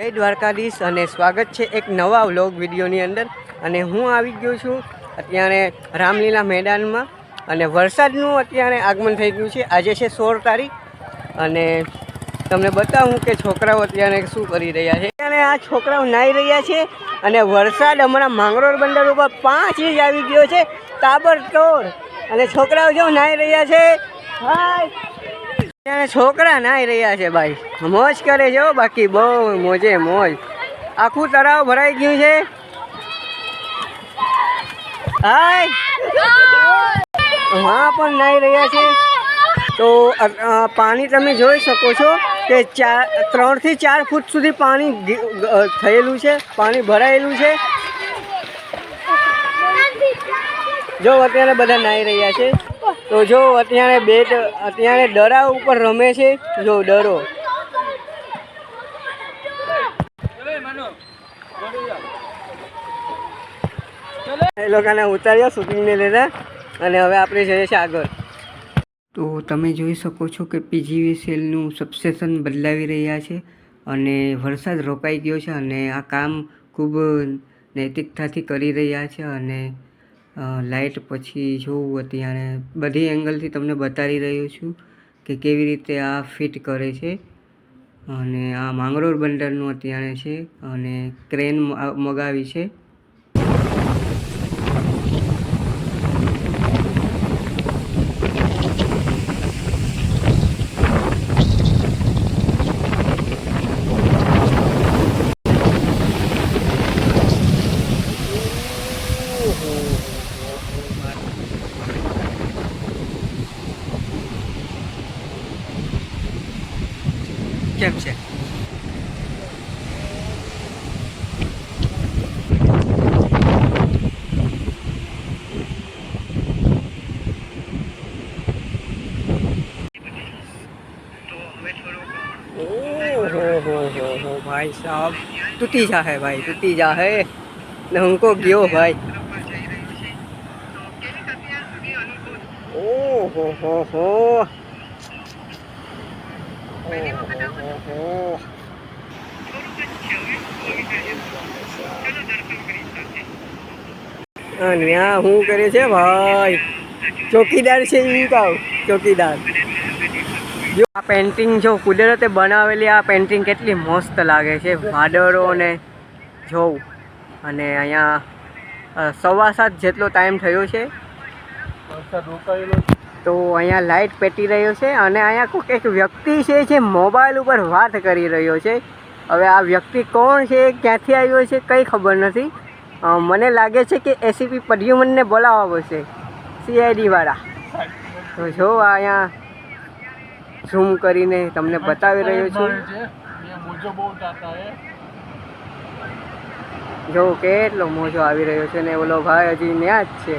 જય દ્વારકાધીશ અને સ્વાગત છે એક નવા વ્લોગ વિડીયોની અંદર. અને હું આવી ગયો છું અત્યારે રામલીલા મેદાનમાં. અને વરસાદનું અત્યારે આગમન થઈ ગયું છે. આજે છે સોળ તારીખ. અને તમને બતાવું કે છોકરાઓ અત્યારે શું કરી રહ્યા છે. અને આ છોકરાઓ નાહી રહ્યા છે અને વરસાદ હમણાં માંગરોળ બંદર ઉપર પાંચ ઇંચ આવી ગયો છે. તાબડતોડ. અને છોકરાઓ જો નાહી રહ્યા છે. હાય. છોકરા નાહી રહ્યા છે ભાઈ. મોજ કરે છે બાકી, બહુ મોજે મોજ. આખું તળાવ ભરાઈ ગયું છે. હાય. હા, પણ નાહી રહ્યા છે. તો પાણી તમે જોઈ શકો છો કે ચાર ત્રણથી ચાર ફૂટ સુધી પાણી થયેલું છે, પાણી ભરાયેલું છે. જો, અત્યારે બધા નાહી રહ્યા છે. તો જો, અત્યારે બેટ, અત્યારે ડરા ઉપર રમે છે, જો ડરો એ લોકોને ઉતાર્યા શૂટિંગને લીધા, અને હવે આપણે જઈએ છીએ આગળ. તો તમે જોઈ શકો છો કે પીજીવી સેલનું સબસ્ટેશન બદલાવી રહ્યા છે અને વરસાદ રોકાઈ ગયો છે અને આ કામ ખૂબ નૈતિકતાથી કરી રહ્યા છે અને લાઇટ પછી જોવું અત્યારે બધી એંગલથી તમને બતાવી રહ્યો છું કે કેવી રીતે આ ફિટ કરે છે અને આ માંગરોળ બંદરનું અત્યારે છે અને ક્રેન મગાવી છે. કેમ છે. ભાઈ સાહેબ તૂટી જા હે ભાઈ, તૂટી જા હે ને હુંકો ગયો ભાઈ. ઓહો હો હો. અને આ શું કરે છે ભાઈ? ચોકીદાર છે એ કહું ચોકીદાર. જો આ પેન્ટિંગ જો કુદરતે બનાવેલી, આ પેન્ટિંગ કેટલી મસ્ત લાગે છે. વાદળો ને જોઉં. અને અહીંયા સવા સાત જેટલો ટાઈમ થયો છે. તો અહીંયા લાઇટ પેટી રહ્યો છે અને અહીંયા કોઈક એક વ્યક્તિ છે જે મોબાઈલ ઉપર વાત કરી રહ્યો છે. હવે આ વ્યક્તિ કોણ છે, ક્યાંથી આવ્યો છે, કંઈ ખબર નથી. મને લાગે છે કે એસીપી પ્રદ્યુમનને બોલાવવા પડશે સીઆઈડી વાળા. તો જો અહીંયા ઝૂમ કરીને તમને બતાવી રહ્યો છું. જો કેટલો મોજો આવી રહ્યો છે ને ઓલો ભાઈ હજી ત્યાં જ છે.